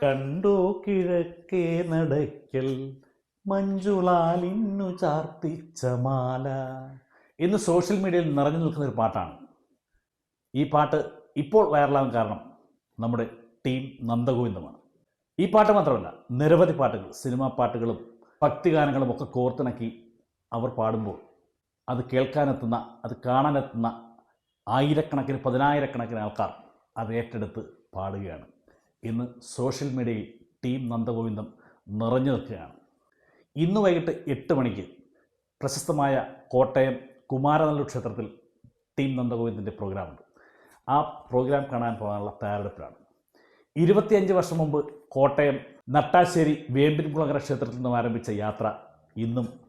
കണ്ടു കിഴക്കേ നടയ്ക്കൽ മഞ്ജുളാലിന്നു ചാർത്തിച്ച മാല. ഇന്ന് സോഷ്യൽ മീഡിയയിൽ നിറഞ്ഞു നിൽക്കുന്ന ഒരു പാട്ടാണ്. ഈ പാട്ട് ഇപ്പോൾ വൈറലാകാൻ കാരണം നമ്മുടെ ടീം നന്ദഗോവിന്ദമാണ്. ഈ പാട്ട് മാത്രമല്ല നിരവധി പാട്ടുകൾ സിനിമാ പാട്ടുകളും ഭക്തിഗാനങ്ങളും ഒക്കെ കോർത്തിണക്കി അവർ പാടുമ്പോൾ അത് കേൾക്കാനെത്തുന്ന അത് കാണാനെത്തുന്ന ആയിരക്കണക്കിന് പതിനായിരക്കണക്കിന് ആൾക്കാർ അത് ഏറ്റെടുത്ത് പാടുകയാണ്. ഇന്ന് സോഷ്യൽ മീഡിയയിൽ ടീം നന്ദഗോവിന്ദം നിറഞ്ഞു നിൽക്കുകയാണ്. ഇന്ന് വൈകിട്ട് എട്ട് മണിക്ക് പ്രശസ്തമായ കോട്ടയം കുമാരനല്ലൂർ ക്ഷേത്രത്തിൽ ടീം നന്ദഗോവിന്ദന്റെ പ്രോഗ്രാമുണ്ട്. ആ പ്രോഗ്രാം കാണാൻ പോകാനുള്ള തയ്യാറെടുപ്പിലാണ്. ഇരുപത്തിയഞ്ച് വർഷം മുമ്പ് കോട്ടയം നട്ടാശ്ശേരി വേമ്പിൻകുളങ്ങര ക്ഷേത്രത്തിൽ നിന്നും ആരംഭിച്ച യാത്ര ഇന്നും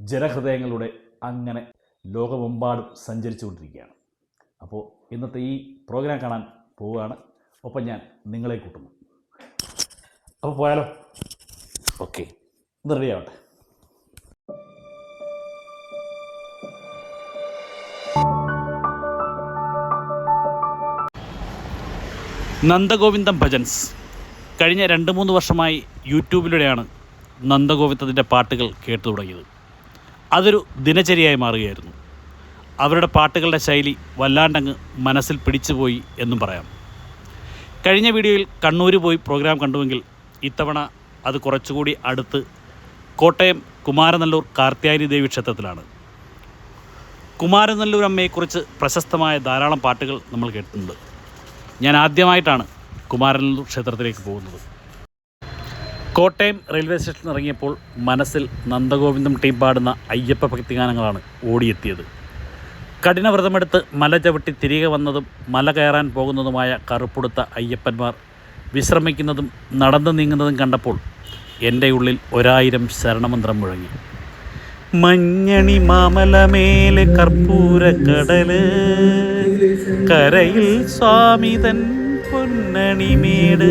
ജനഹൃദയങ്ങളുടെ അങ്ങനെ ലോകമെമ്പാടും സഞ്ചരിച്ചുകൊണ്ടിരിക്കുകയാണ്. അപ്പോൾ ഇന്നത്തെ ഈ പ്രോഗ്രാം കാണാൻ പോവുകയാണ്. ഒപ്പം ഞാൻ നിങ്ങളെ കൂട്ടുന്നു. അപ്പോൾ പോയാലോ? ഓക്കെ. ഇത് റെഡി ആവട്ടെ. നന്ദഗോവിന്ദം ഭജൻസ്. കഴിഞ്ഞ രണ്ട് മൂന്ന് വർഷമായി യൂട്യൂബിലൂടെയാണ് നന്ദഗോവിന്ദത്തിന്റെ പാട്ടുകൾ കേട്ടു തുടങ്ങിയത്. അതൊരു ദിനചര്യയായി മാറുകയായിരുന്നു. അവരുടെ പാട്ടുകളുടെ ശൈലി വല്ലാണ്ടങ്ങ് മനസ്സിൽ പിടിച്ചുപോയി എന്നും പറയാം. കഴിഞ്ഞ വീഡിയോയിൽ കണ്ണൂർ പോയി പ്രോഗ്രാം കണ്ടുവെങ്കിൽ ഇത്തവണ അത് കുറച്ചുകൂടി അടുത്ത് കോട്ടയം കുമാരനല്ലൂർ കാർത്യായനി ദേവി ക്ഷേത്രത്തിലാണ്. കുമാരനല്ലൂർ അമ്മയെക്കുറിച്ച് പ്രശസ്തമായ ധാരാളം പാട്ടുകൾ നമ്മൾ കേട്ടിട്ടുണ്ട്. ഞാൻ ആദ്യമായിട്ടാണ് കുമാരനല്ലൂർ ക്ഷേത്രത്തിലേക്ക് പോകുന്നത്. കോട്ടയം റെയിൽവേ സ്റ്റേഷനിൽ ഇറങ്ങിയപ്പോൾ മനസ്സിൽ നന്ദഗോവിന്ദം ടീം പാടുന്ന അയ്യപ്പ ഭക്തിഗാനങ്ങളാണ് ഓടിയെത്തിയത്. കഠിന വ്രതമെടുത്ത് മല ചവിട്ടി തിരികെ വന്നതും മല കയറാൻ പോകുന്നതുമായ കറുപ്പുടുത്ത അയ്യപ്പന്മാർ വിശ്രമിക്കുന്നതും നടന്നു നീങ്ങുന്നതും കണ്ടപ്പോൾ എന്റെ ഉള്ളിൽ ഒരായിരം ശരണമന്ത്രം മുഴങ്ങി. മഞ്ഞണി മാമലമേലെ കർപ്പൂരക്കടൽ കരയിൽ സ്വാമിതൻ പൊന്നണിമേട്.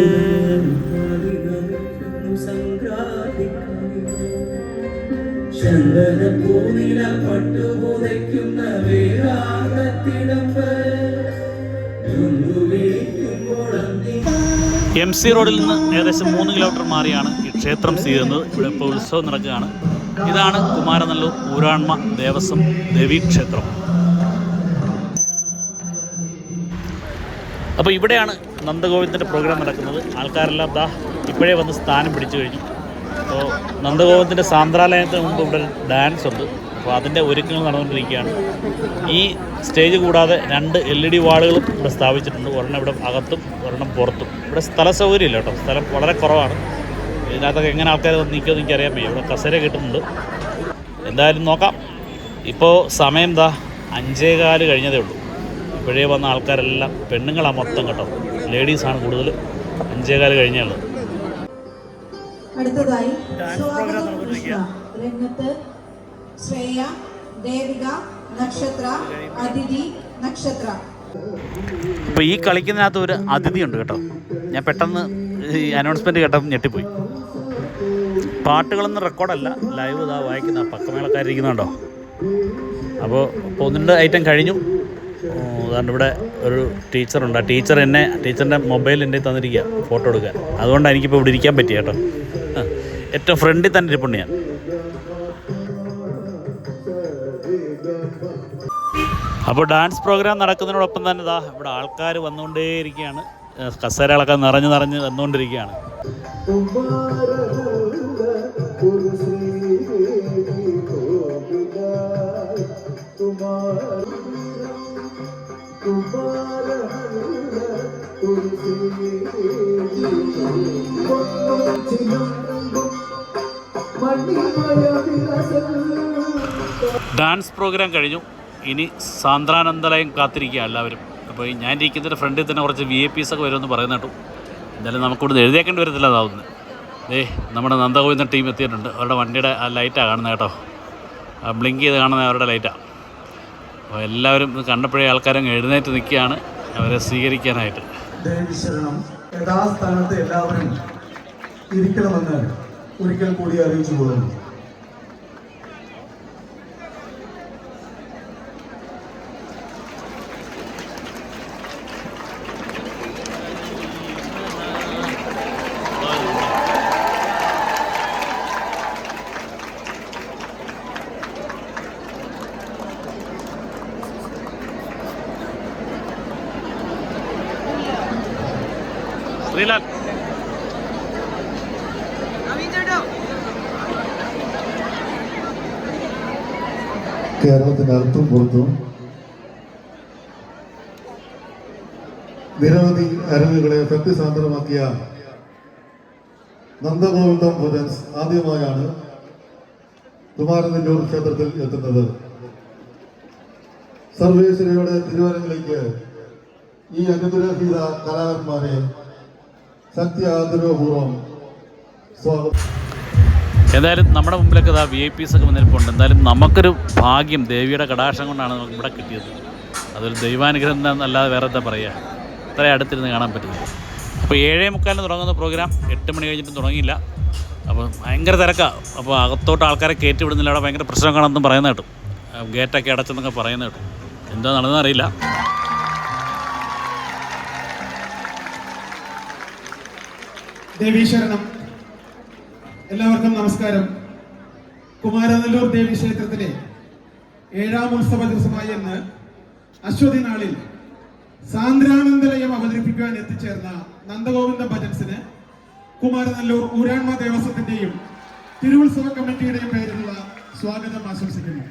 ചന്ദനപ്പൂനില പട്ടുപുതയ്ക്കുന്ന അന്തി എം സി റോഡിൽ നിന്ന് ഏകദേശം മൂന്ന് കിലോമീറ്റർ മാറിയാണ് ഈ ക്ഷേത്രം സ്ഥിതി ചെയ്യുന്നത്. ഇവിടെ ഇപ്പോൾ ഉത്സവം നടക്കുകയാണ്. ഇതാണ് കുമാരനല്ലൂർ ഊരാൺമ ദേവസ്വം ദേവീ ക്ഷേത്രം. അപ്പോൾ ഇവിടെയാണ് നന്ദഗോവിന്ദന്റെ പ്രോഗ്രാം നടക്കുന്നത്. ആൾക്കാരെല്ലാം ദാ ഇപ്പോഴേ വന്ന് സ്ഥാനം പിടിച്ചു കഴിഞ്ഞു. അപ്പോൾ നന്ദഗോപത്തിന്റെ സാന്ദ്രാലയത്തിന് മുമ്പ് ഇവിടെ ഡാൻസ് ഉണ്ട്. അപ്പോൾ അതിന്റെ ഒരുക്കങ്ങൾ നടന്നുകൊണ്ടിരിക്കുകയാണ്. ഈ സ്റ്റേജ് കൂടാതെ രണ്ട് എൽ ഇ ഡി വാളുകളും ഇവിടെ സ്ഥാപിച്ചിട്ടുണ്ട്. ഒരെണ്ണം ഇവിടെ അകത്തും ഒരെണ്ണം പുറത്തും. ഇവിടെ സ്ഥല സൗകര്യമില്ല കേട്ടോ. സ്ഥലം വളരെ കുറവാണ്. ഇതിനകത്തൊക്കെ എങ്ങനെ ആൾക്കാർ വന്ന് നിൽക്കുമെന്ന് എനിക്കറിയാൻ വയ്യ. ഇവിടെ കസേര കിട്ടുന്നുണ്ട് എന്തായാലും നോക്കാം. ഇപ്പോൾ സമയം എന്താ അഞ്ചേകാൽ കഴിഞ്ഞതേ ഉള്ളൂ. ഇപ്പോഴേ വന്ന ആൾക്കാരെല്ലാം പെണ്ണുങ്ങളാണ് മൊത്തം കേട്ടോ. ലേഡീസാണ് കൂടുതൽ അഞ്ചേകാൽ കഴിഞ്ഞേ ഉള്ളൂ. അടുത്തതായി സ്വാഗതം. കൃഷ്ണ. രംഗത്ത് ശ്രേയ ദേവിക നക്ഷത്ര അതിഥി നക്ഷത്ര. ഇപ്പൊ ഈ കളിക്കുന്നതിനകത്ത് ഒരു അതിഥി ഉണ്ട് കേട്ടോ. ഞാൻ പെട്ടെന്ന് ഈ അനൗൺസ്മെന്റ് കേട്ടപ്പോൾ ഞെട്ടിപ്പോയി. പാട്ടുകളൊന്നും റെക്കോർഡല്ല ലൈവ് ഇതാ വായിക്കുന്ന പക്കമേളക്കാരിരിക്കുന്നുണ്ടോ? അപ്പോൾ ഇപ്പോൾ ഒന്ന് ഐറ്റം കഴിഞ്ഞു അതുകൊണ്ട് ഇവിടെ ഒരു ടീച്ചറുണ്ട്. ആ ടീച്ചർ എന്നെ ടീച്ചറിന്റെ മൊബൈൽ എന്റെ തന്നിരിക്കുക ഫോട്ടോ എടുക്കാൻ. അതുകൊണ്ടാണ് എനിക്കിപ്പോൾ ഇവിടെ ഇരിക്കാൻ പറ്റിയ കേട്ടോ. ഏറ്റവും ഫ്രണ്ടിൽ തന്നെ ഇരിപ്പുണ്ട് ഞാൻ അപ്പോൾ ഡാൻസ് പ്രോഗ്രാം നടക്കുന്നതിനോടൊപ്പം തന്നെ ഇതാ ഇവിടെ ആൾക്കാർ വന്നുകൊണ്ടേയിരിക്കുകയാണ് കസേരകളൊക്കെ നിറഞ്ഞു നിറഞ്ഞ് വന്നുകൊണ്ടിരിക്കുകയാണ് ഡാൻസ് പ്രോഗ്രാം കഴിഞ്ഞു. ഇനി സാന്ദ്രാനന്ദലയം കാത്തിരിക്കുക എല്ലാവരും. അപ്പോൾ ഞാൻ ഇരിക്കുന്നതിന്റെ ഫ്രണ്ടിൽ തന്നെ കുറച്ച് വി ഐ പീസ് ഒക്കെ വരുമെന്ന് പറയുന്ന കേട്ടു. എന്തായാലും നമുക്കിവിടെ എഴുതിയേക്കേണ്ടി വരത്തില്ല അതാവുന്നത്. ഏ നമ്മുടെ നന്ദഗോവിന്ദൻ ടീം എത്തിയിട്ടുണ്ട്. അവരുടെ വണ്ടിയുടെ ആ ലൈറ്റാണ് കാണുന്നത് കേട്ടോ. ആ ബ്ലിങ്ക് ചെയ്ത് കാണുന്നത് അവരുടെ ലൈറ്റാണ് അപ്പോൾ എല്ലാവരും കണ്ടപ്പോഴേ ആൾക്കാരും എഴുന്നേറ്റ് നിൽക്കുകയാണ്. അവരെ സ്വീകരിക്കാനായിട്ട്. എല്ലാവരും ഇരിക്കണമെന്ന് ഒരിക്കൽ കൂടി അറിയിച്ചു കൊള്ളുന്നു ശ്രീലാൽ. കേരളത്തിന്റെ അർത്ഥം പുറത്തും നിരവധി അരങ്ങുകളെ സത്യസാന്ദ്രമാക്കിയ നന്ദഗോവിന്ദം ഭജൻസ് ആദ്യമായാണ് കുമാരനെല്ലൂർ ക്ഷേത്രത്തിൽ എത്തുന്നത്. സർവേശ്വരയുടെ തിരുവനങ്ങളിലേക്ക് ഈ അനുഗ്രഹീത കലാകാരന്മാരെ സത്യ ആദരവപൂർവം സ്വാഗതം. എന്തായാലും നമ്മുടെ മുമ്പിലൊക്കെ ഇതാ വി ഐ പീസ് ഒക്കെ വന്നിരിപ്പുണ്ട്. എന്തായാലും നമുക്കൊരു ഭാഗ്യം ദേവിയുടെ കടാക്ഷം കൊണ്ടാണ് നമുക്ക് ഇവിടെ കിട്ടിയത്. അതൊരു ദൈവാനുഗ്രഹം എന്നല്ലാതെ വേറെ എന്താ പറയുക ഇത്രയും അടുത്തിരുന്ന് കാണാൻ പറ്റുന്നത് അപ്പോൾ ഏഴേ മുക്കാലിന് തുടങ്ങുന്ന പ്രോഗ്രാം എട്ട് മണി കഴിഞ്ഞിട്ട് തുടങ്ങിയില്ല. അപ്പോൾ ഭയങ്കര തിരക്കാണ് അപ്പോൾ അകത്തോട്ട് ആൾക്കാരെ കയറ്റി വിടുന്നില്ല. അവിടെ ഭയങ്കര പ്രശ്നം കാണാമെന്നും പറയുന്ന കേട്ടു. ഗേറ്റൊക്കെ അടച്ചെന്നൊക്കെ പറയുന്ന കേട്ടു. എന്താ നടന്നതെന്ന് അറിയില്ല. ദേവീശരണം എല്ലാവർക്കും നമസ്കാരം. കുമാരനെല്ലൂർ ദേവി ക്ഷേത്രത്തിലെ ഏഴാം ഉത്സവ ദിവസമായ ഇന്ന് അശ്വതി നാളിൽ സാന്ദ്രാനന്ദലയം അവതരിപ്പിക്കുവാൻ എത്തിച്ചേർന്ന നന്ദഗോവിന്ദ ഭജൻസിന് കുമാരനെല്ലൂർ ഊരാൺമ ദേവസ്വത്തിന്റെയും തിരുവുത്സവ കമ്മിറ്റിയുടെയും പേരിലുള്ള സ്വാഗതം ആശംസിക്കുന്നു.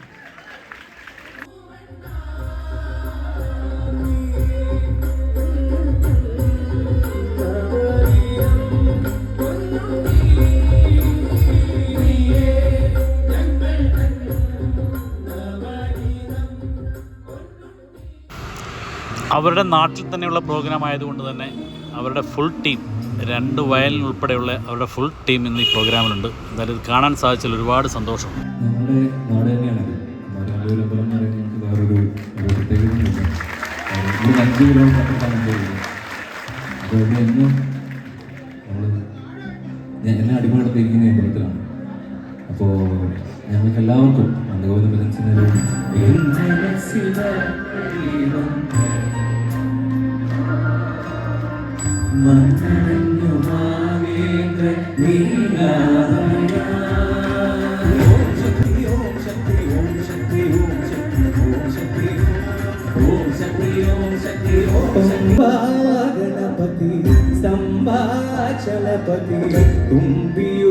അവരുടെ നാട്ടിൽ തന്നെയുള്ള പ്രോഗ്രാം ആയതുകൊണ്ട് തന്നെ അവരുടെ ഫുൾ ടീം രണ്ട് വയലിൻ ഉൾപ്പെടെയുള്ള അവരുടെ ഫുൾ ടീം ഇന്ന് ഈ പ്രോഗ്രാമിലുണ്ട് എന്തായാലും ഇത് കാണാൻ സാധിച്ചതിൽ ഒരുപാട് സന്തോഷം. നമ്മുടെ നാട് തന്നെയാണിത് എന്ന് പറയുന്നത് വേറൊരു പ്രത്യേകതയൊന്നുമില്ല അഞ്ച് എന്നും നമ്മൾ എന്നെ അടിമപ്പെടുത്തിയിരിക്കുന്ന അപ്പോൾ ഞങ്ങൾക്ക് എല്ലാവർക്കും നന്ദഗോവിന്ദ ഭജൻസിന് ഒരു ഗണപതി സ്തംഭാചലപതി തുമ്പിയുയർത്തുന്നു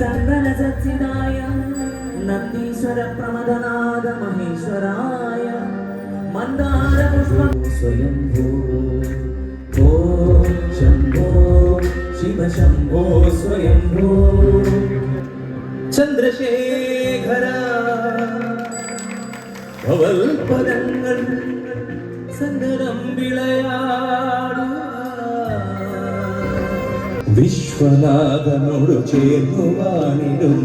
ചന്ദന സച്ചിദായ നന്ദീശ്വര പ്രമദനാഥ ശംഭോ സ്വയംഭോ. ചന്ദ്രശേഖര ഭവൽപദങ്ങൾ സന്ദനം വിളയാടുക. വിശ്വനാഥനോട് ചേർന്നു വാണിടും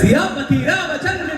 सियापति रामचंद्र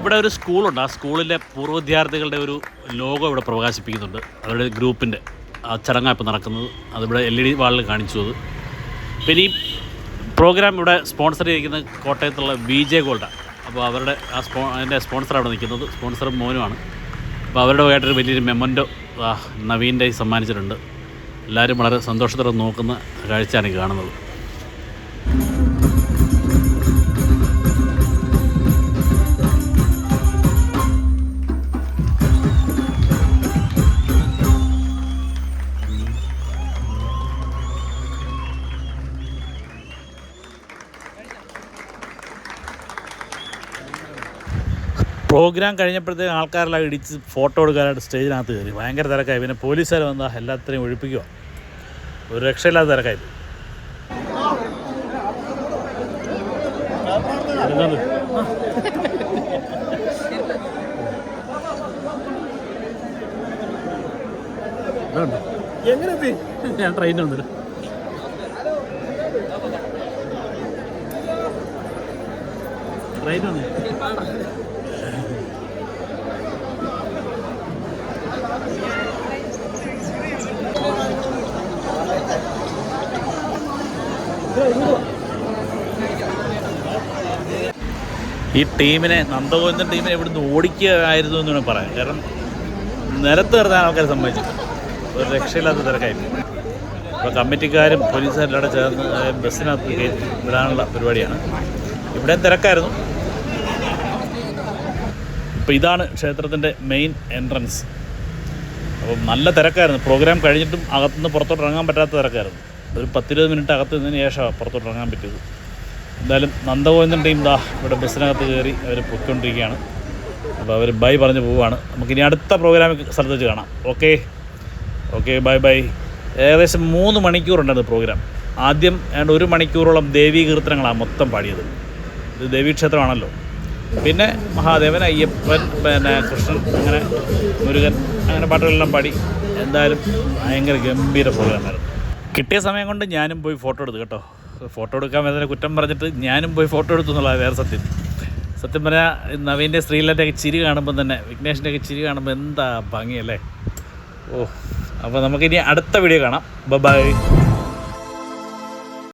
ഇവിടെ ഒരു സ്കൂളുണ്ട്. ആ സ്കൂളിലെ പൂർവ വിദ്യാർത്ഥികളുടെ ഒരു ലോഗോ ഇവിടെ പ്രകാശിപ്പിക്കുന്നുണ്ട്. അവരുടെ ഗ്രൂപ്പിന്റെ ആ ചടങ്ങാണ് ഇപ്പോൾ നടക്കുന്നത്. അതിവിടെ എൽ ഇ ഡി വാളിൽ കാണിച്ചു അത്. പിന്നെ ഈ പ്രോഗ്രാം ഇവിടെ സ്പോൺസർ ചെയ്തിരിക്കുന്നത് കോട്ടയത്തുള്ള വി ജെ ഗോൾഡാണ്. അപ്പോൾ അവരുടെ ആ സ്പോ അതിന്റെ സ്പോൺസർ അവിടെ നിൽക്കുന്നത്. സ്പോൺസർ മോനുമാണ്. അപ്പോൾ അവരുടെ വകയായിട്ടൊരു വലിയൊരു മെമ്മന്റോ നവീന്റെ സമ്മാനിച്ചിട്ടുണ്ട്. എല്ലാവരും വളരെ സന്തോഷത്തോടെ നോക്കുന്ന കാഴ്ചയാണ് കാണുന്നത്. പ്രോഗ്രാം കഴിഞ്ഞപ്പോഴത്തേക്ക് ആൾക്കാരെല്ലാം ഇടിച്ച് ഫോട്ടോ എടുക്കാനായിട്ട് സ്റ്റേജിനകത്ത് കയറി. ഭയങ്കര തിരക്കായി. പിന്നെ പോലീസുകാർ വന്നാൽ എല്ലാത്തിനെയും ഒഴിപ്പിക്കുക ഒരു രക്ഷയില്ലാത്ത തിരക്കായി. എങ്ങനെ. ഞാൻ ട്രെയിൻ വന്നിട്ട് ഈ ടീമിനെ നന്ദഗോവിന്ദൻ ടീമിനെ ഇവിടുന്ന് ഓടിക്കുകയായിരുന്നു എന്ന് വേണം പറയാം കാരണം നിലത്ത് നിർത്താൻ ആൾക്കാർ സംബന്ധിച്ചു ഒരു രക്ഷയില്ലാത്ത തിരക്കായി അപ്പോൾ കമ്മിറ്റിക്കാരും പോലീസുകാരും എല്ലാം ചേർന്ന് ബസ്സിനകത്ത് വിടാനുള്ള പരിപാടിയാണ്. ഇവിടെയും തിരക്കായിരുന്നു. അപ്പോൾ ഇതാണ് ക്ഷേത്രത്തിന്റെ മെയിൻ എൻട്രൻസ് അപ്പം നല്ല തിരക്കായിരുന്നു. പ്രോഗ്രാം കഴിഞ്ഞിട്ടും അകത്തുനിന്ന് പുറത്തോട്ട് ഇറങ്ങാൻ പറ്റാത്ത തിരക്കായിരുന്നു. ഒരു പത്തിരുപത് മിനിറ്റ് അകത്ത് നിന്നതിന് ശേഷമാണ് പുറത്തോട്ട് ഇറങ്ങാൻ പറ്റിയത്. എന്തായാലും നന്ദഗോവിന്ദൻ ടീം ദാ ഇവിടെ ബസ്സിനകത്ത് കയറി അവർ പൊയ്ക്കൊണ്ടിരിക്കുകയാണ്. അപ്പോൾ അവർ ബൈ പറഞ്ഞ് പോവുകയാണ്. നമുക്കിനി അടുത്ത പ്രോഗ്രാമിൽ സ്ഥലത്ത് വെച്ച് കാണാം. ഓക്കെ ഓക്കെ ബൈ ബൈ ഏകദേശം മൂന്ന് മണിക്കൂറുണ്ടായിരുന്നു പ്രോഗ്രാം ആദ്യം ഏതാണ്ട് ഒരു മണിക്കൂറോളം ദേവീ കീർത്തനങ്ങളാണ് മൊത്തം പാടിയത്. ഇത് ദേവീക്ഷേത്രമാണല്ലോ പിന്നെ മഹാദേവൻ അയ്യപ്പൻ പിന്നെ കൃഷ്ണൻ അങ്ങനെ മുരുകൻ അങ്ങനെ പാട്ടുകളെല്ലാം പാടി. എന്തായാലും ഭയങ്കര ഗംഭീര പ്രോഗ്രാമായിരുന്നു കിട്ടിയ സമയം കൊണ്ട് ഞാനും പോയി ഫോട്ടോ എടുത്തു കേട്ടോ. ഫോട്ടോ എടുക്കാൻ വേദന കുറ്റം പറഞ്ഞിട്ട് ഞാനും പോയി ഫോട്ടോ എടുത്തു എന്നുള്ള വേറെ സത്യം. സത്യം പറഞ്ഞാൽ നവീന്റെ സ്ത്രീലന്റെയൊക്കെ ചിരി കാണുമ്പോൾ തന്നെ വിഘ്നേഷിന്റെ ഒക്കെ ചിരി കാണുമ്പോൾ എന്താ ഭംഗിയല്ലേ? ഓ അപ്പോൾ നമുക്കിനി അടുത്ത വീഡിയോ കാണാം. ബൈ